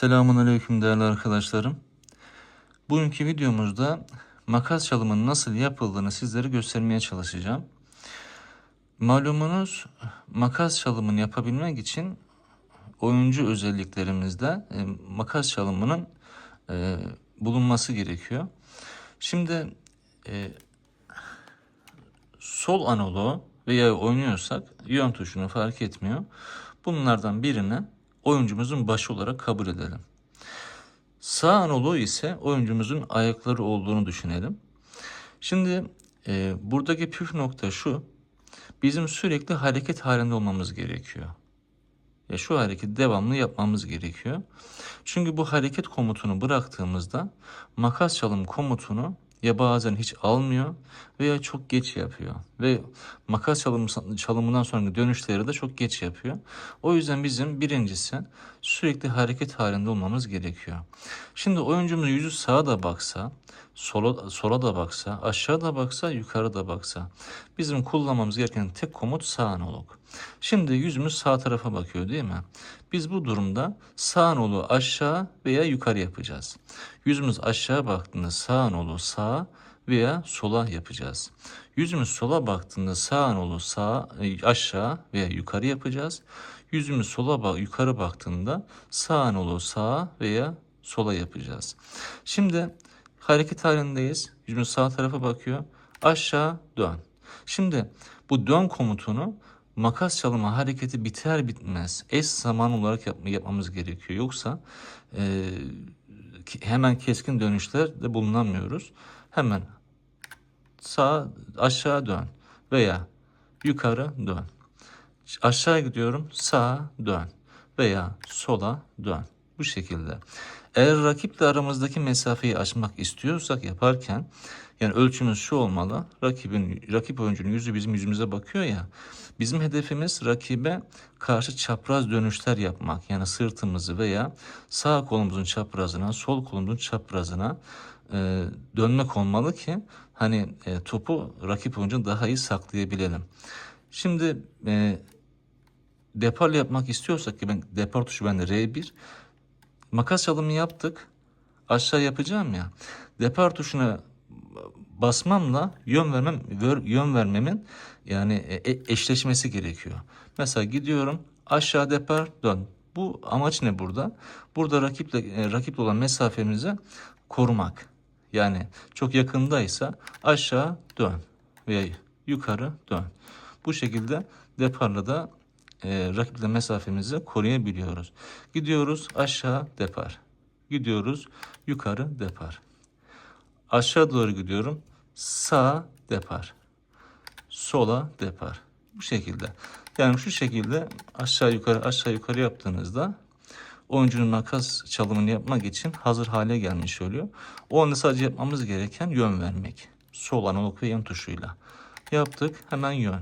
Selamun Aleyküm değerli arkadaşlarım. Bugünkü videomuzda makas çalımının nasıl yapıldığını sizlere göstermeye çalışacağım. Malumunuz makas çalımını yapabilmek için oyuncu özelliklerimizde e, makas çalımının e, bulunması gerekiyor. Şimdi e, sol analoğu veya oynuyorsak yön tuşunu fark etmiyor. Bunlardan birini oyuncumuzun başı olarak kabul edelim. Sağ analoğu ise oyuncumuzun ayakları olduğunu düşünelim. Şimdi e, buradaki püf nokta şu. Bizim sürekli hareket halinde olmamız gerekiyor. Ya şu hareketi devamlı yapmamız gerekiyor. Çünkü bu hareket komutunu bıraktığımızda makas çalım komutunu ya bazen hiç almıyor veya çok geç yapıyor. Ve makas çalım, çalımından sonraki dönüşleri de çok geç yapıyor. O yüzden bizim birincisi sürekli hareket halinde olmamız gerekiyor. Şimdi oyuncumuz yüzü sağa da baksa, sola, sola da baksa, aşağı da baksa, yukarı da baksa. Bizim kullanmamız gereken tek komut sağ analog. Şimdi yüzümüz sağ tarafa bakıyor değil mi? Biz bu durumda sağ anolu aşağı veya yukarı yapacağız. Yüzümüz aşağı baktığında sağ anolu sağa veya sola yapacağız. Yüzümüz sola baktığında sağ anolu sağ aşağı veya yukarı yapacağız. Yüzümüz sola bak yukarı baktığında sağ anolu sağa veya sola yapacağız. Şimdi hareket halindeyiz. Yüzümüz sağ tarafa bakıyor. Aşağı dön. Şimdi bu dön komutunu makas çalma hareketi biter bitmez eş zaman olarak yap, yapmamız gerekiyor. Yoksa e, hemen keskin dönüşler de bulunamıyoruz. Hemen sağ aşağı dön veya yukarı dön. Aşağı gidiyorum sağa dön veya sola dön. Bu şekilde. Eğer rakiple aramızdaki mesafeyi açmak istiyorsak yaparken yani ölçümüz şu olmalı. Rakibin rakip oyuncunun yüzü bizim yüzümüze bakıyor ya. Bizim hedefimiz rakibe karşı çapraz dönüşler yapmak. Yani sırtımızı veya sağ kolumuzun çaprazına, sol kolumuzun çaprazına e, dönmek olmalı ki hani e, topu rakip oyuncu daha iyi saklayabilelim. Şimdi e, depar yapmak istiyorsak ki ben depar tuşu bende R1 makas çalımı yaptık. Aşağı yapacağım ya. Depar tuşuna basmamla yön vermem yön vermemin yani e, eşleşmesi gerekiyor. Mesela gidiyorum aşağı depar dön. Bu amaç ne burada? Burada rakiple e, rakiple olan mesafemizi korumak. Yani çok yakındaysa aşağı dön veya yukarı dön. Bu şekilde deparla da e, rakiple mesafemizi koruyabiliyoruz. Gidiyoruz aşağı depar. Gidiyoruz yukarı depar. Aşağı doğru gidiyorum. Sağ depar. Sola depar. Bu şekilde. Yani şu şekilde aşağı yukarı aşağı yukarı yaptığınızda oyuncunun makas çalımını yapmak için hazır hale gelmiş oluyor. O anda sadece yapmamız gereken yön vermek. Sol analog ve yan tuşuyla. Yaptık hemen yön.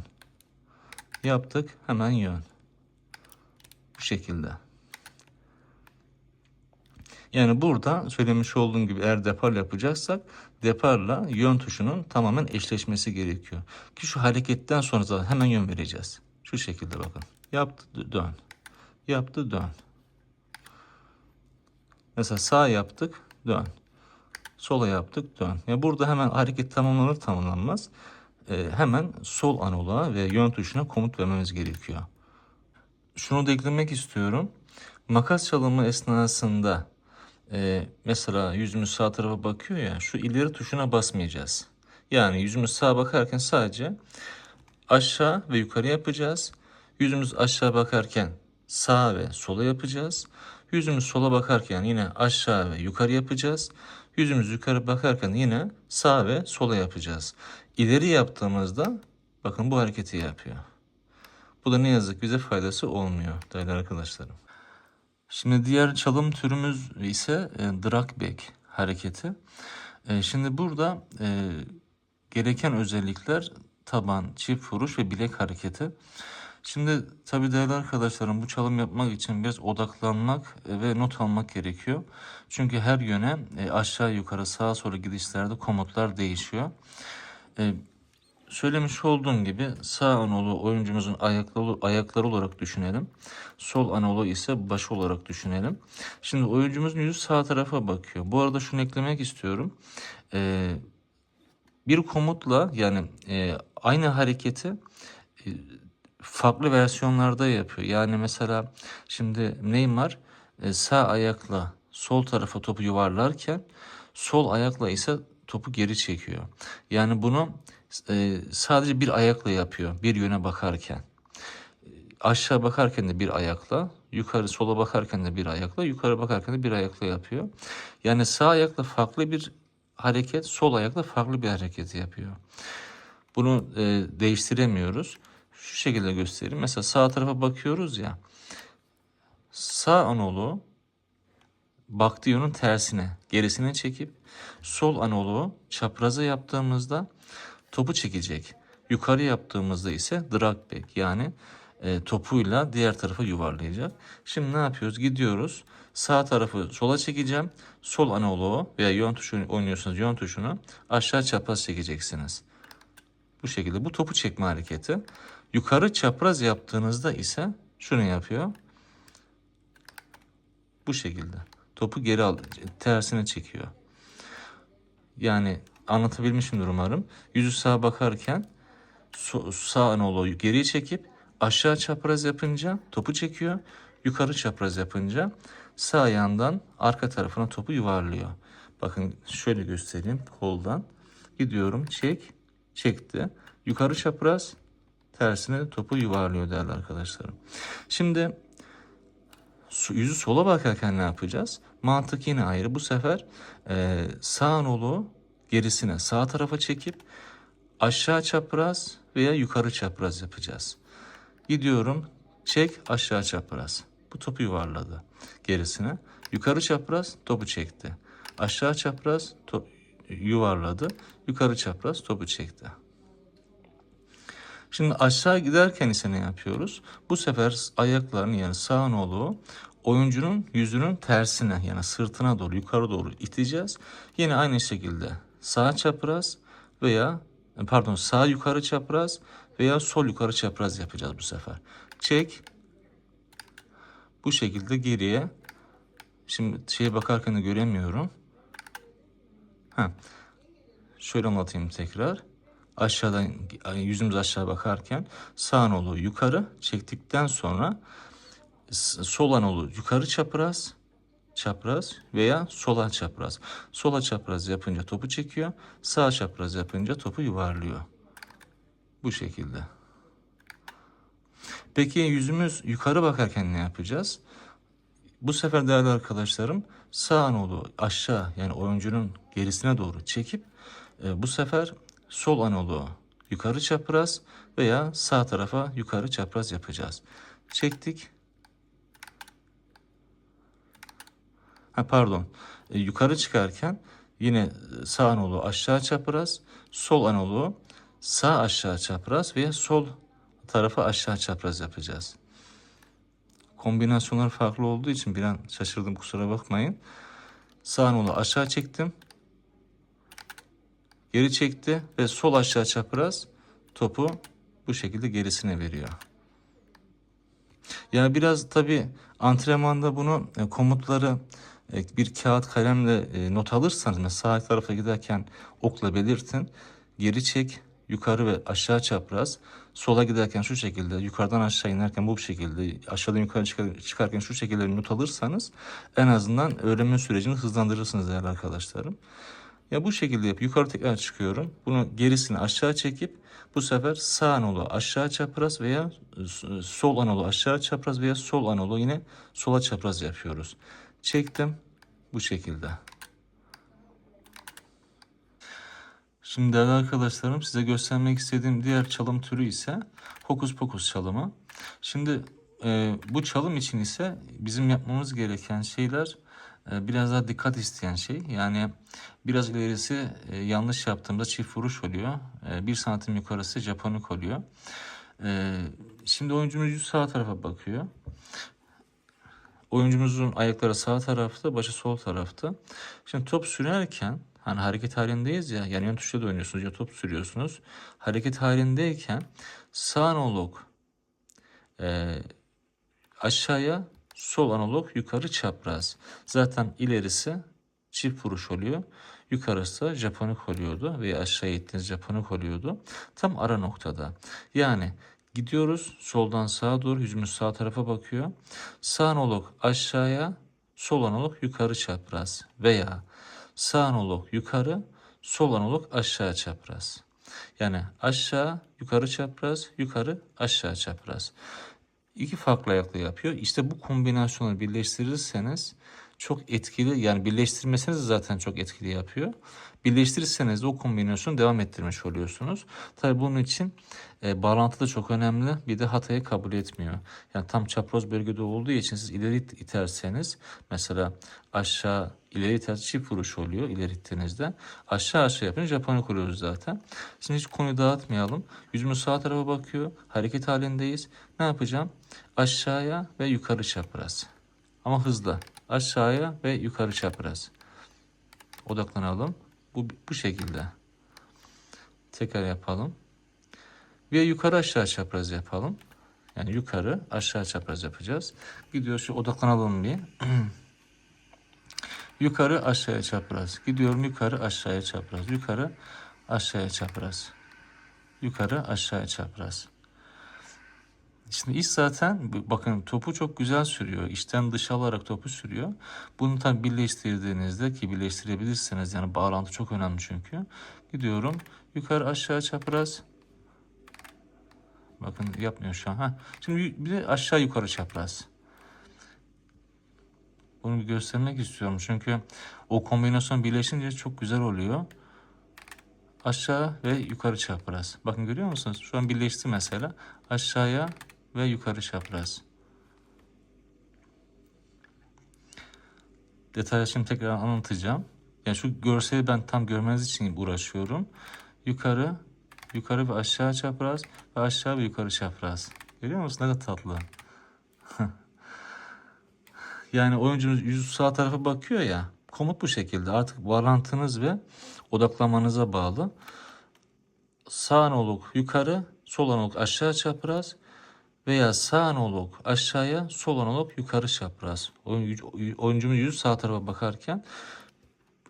Yaptık hemen yön. Bu şekilde. Yani burada söylemiş olduğum gibi eğer depar yapacaksak deparla yön tuşunun tamamen eşleşmesi gerekiyor. Ki şu hareketten sonra zaten hemen yön vereceğiz. Şu şekilde bakın. Yaptı dön. Yaptı dön. Mesela sağ yaptık dön. Sola yaptık dön. Yani burada hemen hareket tamamlanır tamamlanmaz. E, hemen sol analoğa ve yön tuşuna komut vermemiz gerekiyor. Şunu da eklemek istiyorum. Makas çalımı esnasında e, mesela yüzümüz sağ tarafa bakıyor ya şu ileri tuşuna basmayacağız. Yani yüzümüz sağa bakarken sadece aşağı ve yukarı yapacağız. Yüzümüz aşağı bakarken sağ ve sola yapacağız. Yüzümüz sola bakarken yine aşağı ve yukarı yapacağız. Yüzümüz yukarı bakarken yine sağ ve sola yapacağız. İleri yaptığımızda bakın bu hareketi yapıyor. Bu da ne yazık bize faydası olmuyor değerli arkadaşlarım. Şimdi diğer çalım türümüz ise e, drag back hareketi. E, şimdi burada e, gereken özellikler taban, çift vuruş ve bilek hareketi. Şimdi tabii değerli arkadaşlarım bu çalım yapmak için biraz odaklanmak e, ve not almak gerekiyor. Çünkü her yöne e, aşağı yukarı sağa sola gidişlerde komutlar değişiyor. E, söylemiş olduğum gibi sağ anolu oyuncumuzun ayakları, ayakları olarak düşünelim. Sol anolu ise başı olarak düşünelim. Şimdi oyuncumuzun yüzü sağ tarafa bakıyor. Bu arada şunu eklemek istiyorum. Bir komutla yani aynı hareketi farklı versiyonlarda yapıyor. Yani mesela şimdi Neymar e, sağ ayakla sol tarafa topu yuvarlarken sol ayakla ise topu geri çekiyor. Yani bunu e, sadece bir ayakla yapıyor bir yöne bakarken. Aşağı bakarken de bir ayakla, yukarı sola bakarken de bir ayakla, yukarı bakarken de bir ayakla yapıyor. Yani sağ ayakla farklı bir hareket, sol ayakla farklı bir hareketi yapıyor. Bunu e, değiştiremiyoruz. Şu şekilde göstereyim. Mesela sağ tarafa bakıyoruz ya. Sağ anolu baktığı yönün tersine, gerisine çekip sol anolu çapraza yaptığımızda topu çekecek. Yukarı yaptığımızda ise drag back yani e, topuyla diğer tarafa yuvarlayacak. Şimdi ne yapıyoruz? Gidiyoruz. Sağ tarafı sola çekeceğim. Sol analoğu veya yön tuşunu oynuyorsanız yön tuşunu aşağı çapraz çekeceksiniz. Bu şekilde bu topu çekme hareketi. Yukarı çapraz yaptığınızda ise şunu yapıyor. Bu şekilde. Topu geri al, tersine çekiyor. Yani anlatabilmişimdir umarım. Yüzü sağa bakarken sağ anolu geriye çekip aşağı çapraz yapınca topu çekiyor. Yukarı çapraz yapınca sağ yandan arka tarafına topu yuvarlıyor. Bakın şöyle göstereyim koldan. Gidiyorum çek çekti. Yukarı çapraz tersine topu yuvarlıyor değerli arkadaşlarım. Şimdi yüzü sola bakarken ne yapacağız? Mantık yine ayrı. Bu sefer e, sağ nolu gerisine sağ tarafa çekip aşağı çapraz veya yukarı çapraz yapacağız. Gidiyorum çek aşağı çapraz. Bu topu yuvarladı gerisine. Yukarı çapraz topu çekti. Aşağı çapraz to- yuvarladı. Yukarı çapraz topu çekti. Şimdi aşağı giderken ise ne yapıyoruz? Bu sefer ayaklarını yani sağ nolu oyuncunun yüzünün tersine yani sırtına doğru yukarı doğru iteceğiz. Yine aynı şekilde sağ çapraz veya pardon sağ yukarı çapraz veya sol yukarı çapraz yapacağız bu sefer. Çek. Bu şekilde geriye. Şimdi şeye bakarken de göremiyorum. Ha. Şöyle anlatayım tekrar. Aşağıdan yüzümüz aşağı bakarken sağ nolu yukarı çektikten sonra sol anolu yukarı çapraz çapraz veya sola çapraz. Sola çapraz yapınca topu çekiyor. Sağ çapraz yapınca topu yuvarlıyor. Bu şekilde. Peki yüzümüz yukarı bakarken ne yapacağız? Bu sefer değerli arkadaşlarım sağ anolu aşağı yani oyuncunun gerisine doğru çekip e, bu sefer sol anolu yukarı çapraz veya sağ tarafa yukarı çapraz yapacağız. Çektik. Ha pardon. E, yukarı çıkarken yine e, sağ anolu aşağı çapraz, sol anolu sağ aşağı çapraz veya sol tarafa aşağı çapraz yapacağız. Kombinasyonlar farklı olduğu için bir an şaşırdım kusura bakmayın. Sağ anolu aşağı çektim. Geri çekti ve sol aşağı çapraz topu bu şekilde gerisine veriyor. Yani biraz tabi antrenmanda bunu e, komutları e, bir kağıt kalemle e, not alırsanız mesela sağ tarafa giderken okla belirtin. Geri çek, yukarı ve aşağı çapraz. Sola giderken şu şekilde, yukarıdan aşağı inerken bu şekilde, aşağıdan yukarı çıkar- çıkarken şu şekilde not alırsanız en azından öğrenme sürecini hızlandırırsınız değerli arkadaşlarım. Ya bu şekilde yap. Yukarı tekrar çıkıyorum. Bunu gerisini aşağı çekip bu sefer sağ anolu aşağı çapraz veya s- sol anolu aşağı çapraz veya sol anolu yine sola çapraz yapıyoruz. Çektim bu şekilde. Şimdi değerli arkadaşlarım size göstermek istediğim diğer çalım türü ise hokus pokus çalımı. Şimdi e, bu çalım için ise bizim yapmamız gereken şeyler e, biraz daha dikkat isteyen şey. Yani biraz ilerisi e, yanlış yaptığımda çift vuruş oluyor. E, bir santim yukarısı Japonik oluyor. E, şimdi oyuncumuz yüz sağ tarafa bakıyor. Oyuncumuzun ayakları sağ tarafta, başı sol tarafta. Şimdi top sürerken Hani hareket halindeyiz ya. Yani yön tuşuyla da oynuyorsunuz ya top sürüyorsunuz. Hareket halindeyken sağ analog e, aşağıya sol analog yukarı çapraz. Zaten ilerisi çift vuruş oluyor. Yukarısı Japonik oluyordu veya aşağıya ittiğiniz Japonik oluyordu. Tam ara noktada. Yani gidiyoruz soldan sağa doğru yüzümüz sağ tarafa bakıyor. Sağ analog aşağıya sol analog yukarı çapraz veya sağ analog yukarı sol analog aşağı çapraz. Yani aşağı yukarı çapraz yukarı aşağı çapraz iki farklı ayakla yapıyor. İşte bu kombinasyonu birleştirirseniz çok etkili yani birleştirmeseniz zaten çok etkili yapıyor. Birleştirirseniz o kombinasyonu devam ettirmiş oluyorsunuz. Tabi bunun için e, bağlantı da çok önemli. Bir de hatayı kabul etmiyor. Yani tam çapraz bölgede olduğu için siz ileri iterseniz mesela aşağı ileri iterseniz çift vuruş oluyor ileri ittiğinizde. Aşağı aşağı yapınca Japonya kuruyoruz zaten. Şimdi hiç konuyu dağıtmayalım. Yüzümüz sağ tarafa bakıyor. Hareket halindeyiz. Ne yapacağım? Aşağıya ve yukarı çapraz. Ama hızlı. Aşağıya ve yukarı çapraz. Odaklanalım. Bu, bu şekilde. Tekrar yapalım. Ve yukarı aşağı çapraz yapalım. Yani yukarı aşağı çapraz yapacağız. Gidiyor şu odaklanalım bir. yukarı aşağıya çapraz. Gidiyorum yukarı aşağıya çapraz. Yukarı aşağıya çapraz. Yukarı aşağıya çapraz. Şimdi iş zaten bakın topu çok güzel sürüyor. İçten dışa alarak topu sürüyor. Bunu tabi birleştirdiğinizde ki birleştirebilirsiniz. Yani bağlantı çok önemli çünkü. Gidiyorum yukarı aşağı çapraz. Bakın yapmıyor şu an. Ha. Şimdi bir de aşağı yukarı çapraz. Bunu bir göstermek istiyorum. Çünkü o kombinasyon birleşince çok güzel oluyor. Aşağı ve yukarı çapraz. Bakın görüyor musunuz? Şu an birleşti mesela. Aşağıya ve yukarı çapraz. Detaylı şimdi tekrar anlatacağım. Yani şu görseli ben tam görmeniz için uğraşıyorum. Yukarı, yukarı ve aşağı çapraz ve aşağı ve yukarı çapraz. Görüyor musunuz? Ne kadar tatlı. yani oyuncunuz yüzü sağ tarafa bakıyor ya. Komut bu şekilde. Artık bağlantınız ve odaklamanıza bağlı. Sağ analog yukarı, sol analog aşağı çapraz veya sağ analog aşağıya, sol analog yukarı çapraz. Oyuncumuz yüzü sağ tarafa bakarken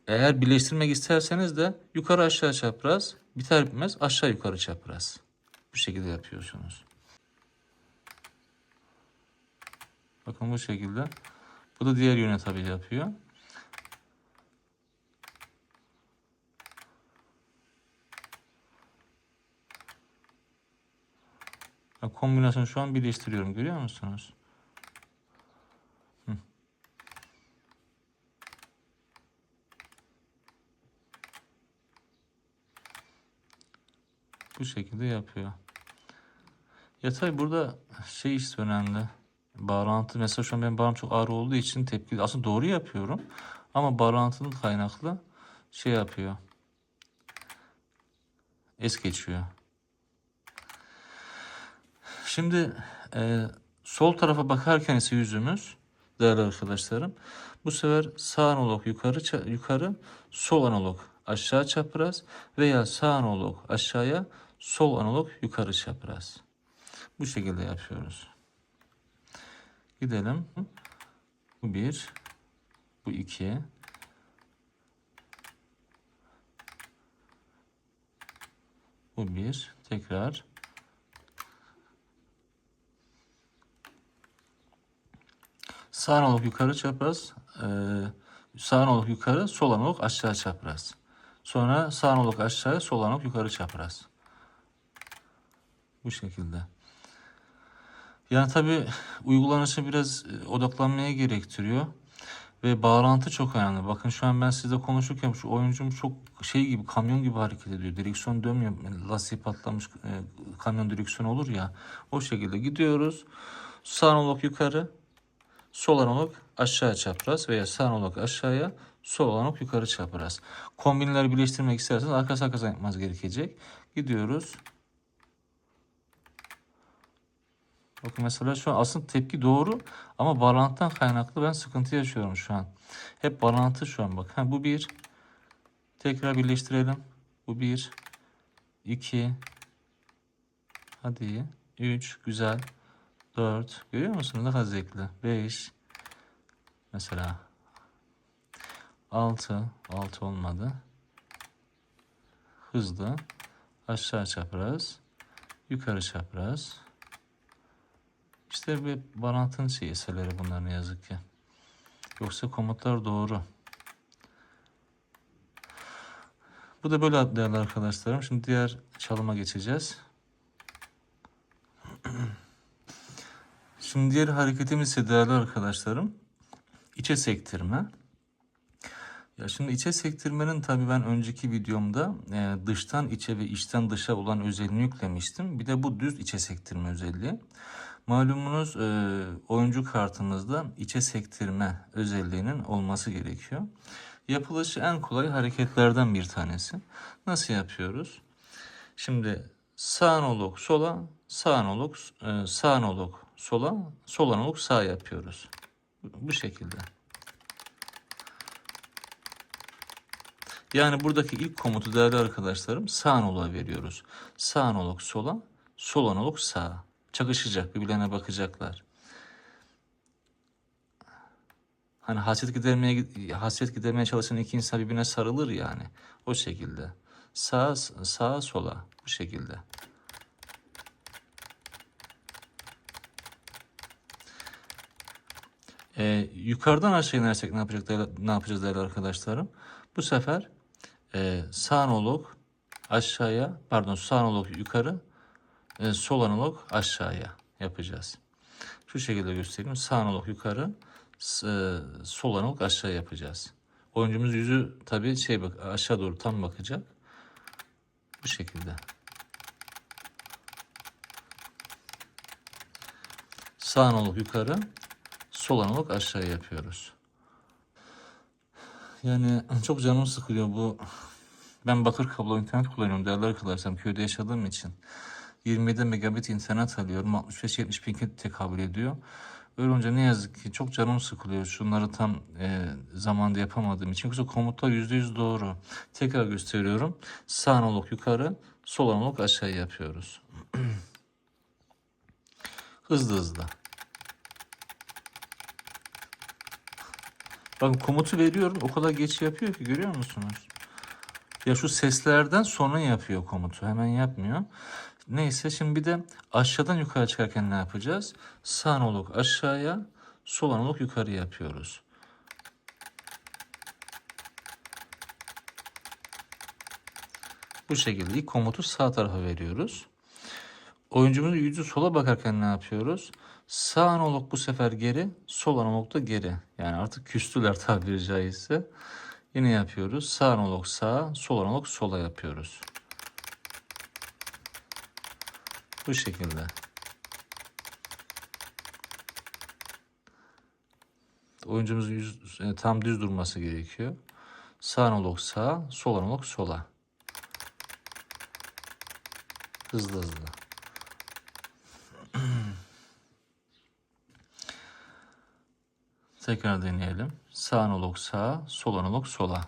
eğer birleştirmek isterseniz de yukarı aşağı çapraz, biter bitmez aşağı yukarı çapraz. Bu şekilde yapıyorsunuz. Bakın bu şekilde. Bu da diğer yöne tabii yapıyor. Kombinasyonu şu an birleştiriyorum. Görüyor musunuz? Hı. Bu şekilde yapıyor. Ya tabi burada şey işte önemli. Bağlantı mesela şu an benim bağım çok ağır olduğu için tepki aslında doğru yapıyorum. Ama bağlantının kaynaklı şey yapıyor. Es geçiyor. Şimdi e, sol tarafa bakarken ise yüzümüz değerli arkadaşlarım bu sefer sağ analog yukarı yukarı sol analog aşağı çapraz veya sağ analog aşağıya sol analog yukarı çapraz. Bu şekilde yapıyoruz. Gidelim. Bu bir. Bu iki. Bu bir. Tekrar. Sağ analog yukarı çapraz, e, sağ analog yukarı, sol analog aşağı çapraz. Sonra sağ analog aşağı, sol analog yukarı çapraz. Bu şekilde. Yani tabi uygulanışı biraz e, odaklanmaya gerektiriyor. Ve bağlantı çok önemli. Bakın şu an ben sizle konuşurken şu oyuncum çok şey gibi kamyon gibi hareket ediyor. Direksiyon dönmüyor. Lastiği patlamış e, kamyon direksiyon olur ya. O şekilde gidiyoruz. Sağ analog yukarı, Sol analog aşağı çapraz veya sağ analog aşağıya, sol analog yukarı çapraz. Kombinleri birleştirmek isterseniz arkası arkasına yapmanız gerekecek. Gidiyoruz. Bakın mesela şu an aslında tepki doğru ama bağlantıdan kaynaklı ben sıkıntı yaşıyorum şu an. Hep bağlantı şu an bak. Ha, bu bir. Tekrar birleştirelim. Bu bir, iki, hadi üç, güzel. Dört, görüyor musunuz ne kadar zevkli. Beş, mesela altı, altı olmadı. Hızlı. Aşağı çapraz, yukarı çapraz. İşte bir bağlantının şey eserleri bunlar ne yazık ki. Yoksa komutlar doğru. Bu da böyle değerli arkadaşlarım. Şimdi diğer çalıma geçeceğiz. Şimdi diğer hareketimiz ise değerli arkadaşlarım içe sektirme. Ya şimdi içe sektirmenin tabii ben önceki videomda e, dıştan içe ve içten dışa olan özelliğini yüklemiştim. Bir de bu düz içe sektirme özelliği. Malumunuz e, oyuncu kartımızda içe sektirme özelliğinin olması gerekiyor. Yapılışı en kolay hareketlerden bir tanesi. Nasıl yapıyoruz? Şimdi sağ analog sola, sağ analog, e, sağ analog sola, sol analog sağ yapıyoruz. Bu şekilde. Yani buradaki ilk komutu değerli arkadaşlarım sağ analoğa veriyoruz. Sağ analog sola, sol analog sağa. Çakışacak, birbirlerine bakacaklar. Hani hasret gidermeye hasret gidermeye çalışan iki insan birbirine sarılır yani. O şekilde. Sağa sağa sola bu şekilde. Ee, yukarıdan aşağı inersek ne yapacak değerli- ne yapacağız değerli arkadaşlarım? Bu sefer e, sağ analog aşağıya pardon sağ analog yukarı e, sol analog aşağıya yapacağız. Şu şekilde göstereyim. Sağ analog yukarı e, sol analog aşağı yapacağız. Oyuncumuz yüzü tabii şey bak aşağı doğru tam bakacak. Bu şekilde. Sağ analog yukarı, sol analog aşağı yapıyoruz. Yani çok canım sıkılıyor bu. Ben bakır kablo internet kullanıyorum değerli arkadaşlarım köyde yaşadığım için. 27 megabit internet alıyorum. 65-70 bin tekabül ediyor. Öyle olunca ne yazık ki çok canım sıkılıyor. Şunları tam e, zamanda yapamadığım için. Yoksa komutlar %100 doğru. Tekrar gösteriyorum. Sağ analog yukarı, sol analog aşağı yapıyoruz. hızlı hızlı. Bakın komutu veriyorum. O kadar geç yapıyor ki görüyor musunuz? Ya şu seslerden sonra yapıyor komutu. Hemen yapmıyor. Neyse şimdi bir de aşağıdan yukarı çıkarken ne yapacağız? Sağ analog aşağıya, sol analog yukarı yapıyoruz. Bu şekilde komutu sağ tarafa veriyoruz. Oyuncumuzun yüzü sola bakarken ne yapıyoruz? Sağ analog bu sefer geri, sol analog da geri. Yani artık küstüler tabiri caizse. Yine yapıyoruz. Sağ analog sağa, sol analog sola yapıyoruz. Bu şekilde. Oyuncumuzun yüz, e, tam düz durması gerekiyor. Sağ analog sağa, sol analog sola. Hızlı hızlı. Tekrar deneyelim. Sağ analog sağa, sol analog sola.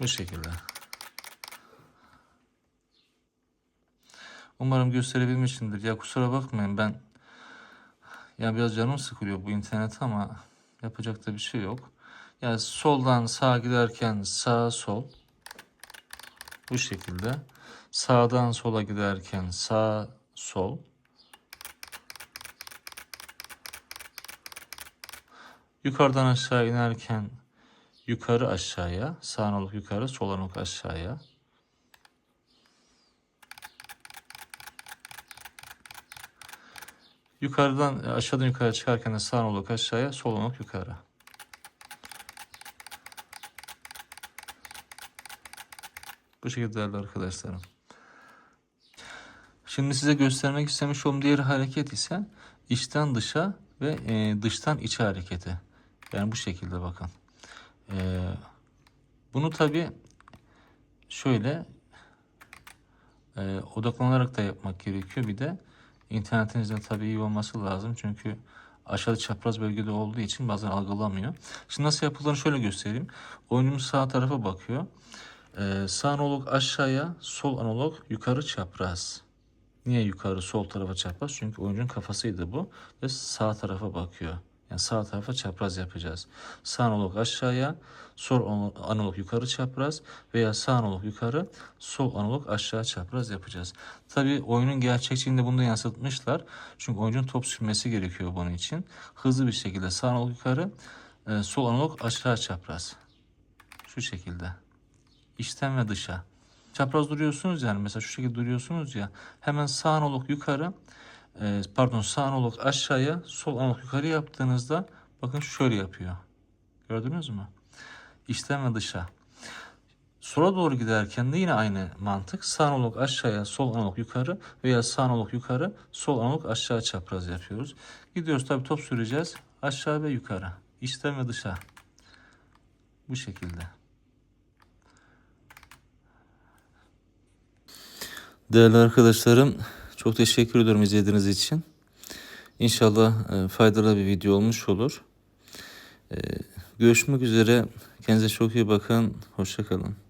Bu şekilde. Umarım gösterebilmişimdir. Ya kusura bakmayın ben ya biraz canım sıkılıyor bu internet ama yapacak da bir şey yok. Ya soldan sağa giderken sağ sol bu şekilde. Sağdan sola giderken sağ sol. Yukarıdan aşağı inerken yukarı aşağıya, sağ analog yukarı, sol analog aşağıya. Yukarıdan aşağıdan yukarı çıkarken de sağ analog aşağıya, sol analog yukarı. Bu şekilde değerli arkadaşlarım. Şimdi size göstermek istemiş olduğum diğer hareket ise içten dışa ve e, dıştan içe hareketi. Yani bu şekilde bakın. E, bunu tabi şöyle e, odaklanarak da yapmak gerekiyor. Bir de internetinizin tabi iyi olması lazım. Çünkü aşağıda çapraz bölgede olduğu için bazen algılamıyor. Şimdi nasıl yapıldığını şöyle göstereyim. Oyuncumuz sağ tarafa bakıyor. Ee, sağ analog aşağıya, sol analog yukarı çapraz. Niye yukarı sol tarafa çapraz? Çünkü oyuncunun kafasıydı bu ve sağ tarafa bakıyor. Yani sağ tarafa çapraz yapacağız. Sağ analog aşağıya, sol analog yukarı çapraz veya sağ analog yukarı, sol analog aşağı çapraz yapacağız. Tabii oyunun gerçekçiliğinde bunu da yansıtmışlar. Çünkü oyuncunun top sürmesi gerekiyor bunun için. Hızlı bir şekilde sağ analog yukarı, e, sol analog aşağı çapraz. Şu şekilde. İçten ve dışa. Çapraz duruyorsunuz yani mesela şu şekilde duruyorsunuz ya. Hemen sağ analog yukarı, pardon sağ analog aşağıya, sol analog yukarı yaptığınızda bakın şöyle yapıyor. Gördünüz mü? İçten ve dışa. Sola doğru giderken de yine aynı mantık. Sağ analog aşağıya, sol analog yukarı veya sağ analog yukarı, sol analog aşağı çapraz yapıyoruz. Gidiyoruz tabii top süreceğiz. Aşağı ve yukarı. İçten ve dışa. Bu şekilde. Değerli arkadaşlarım, çok teşekkür ediyorum izlediğiniz için. İnşallah e, faydalı bir video olmuş olur. E, görüşmek üzere. Kendinize çok iyi bakın. Hoşçakalın.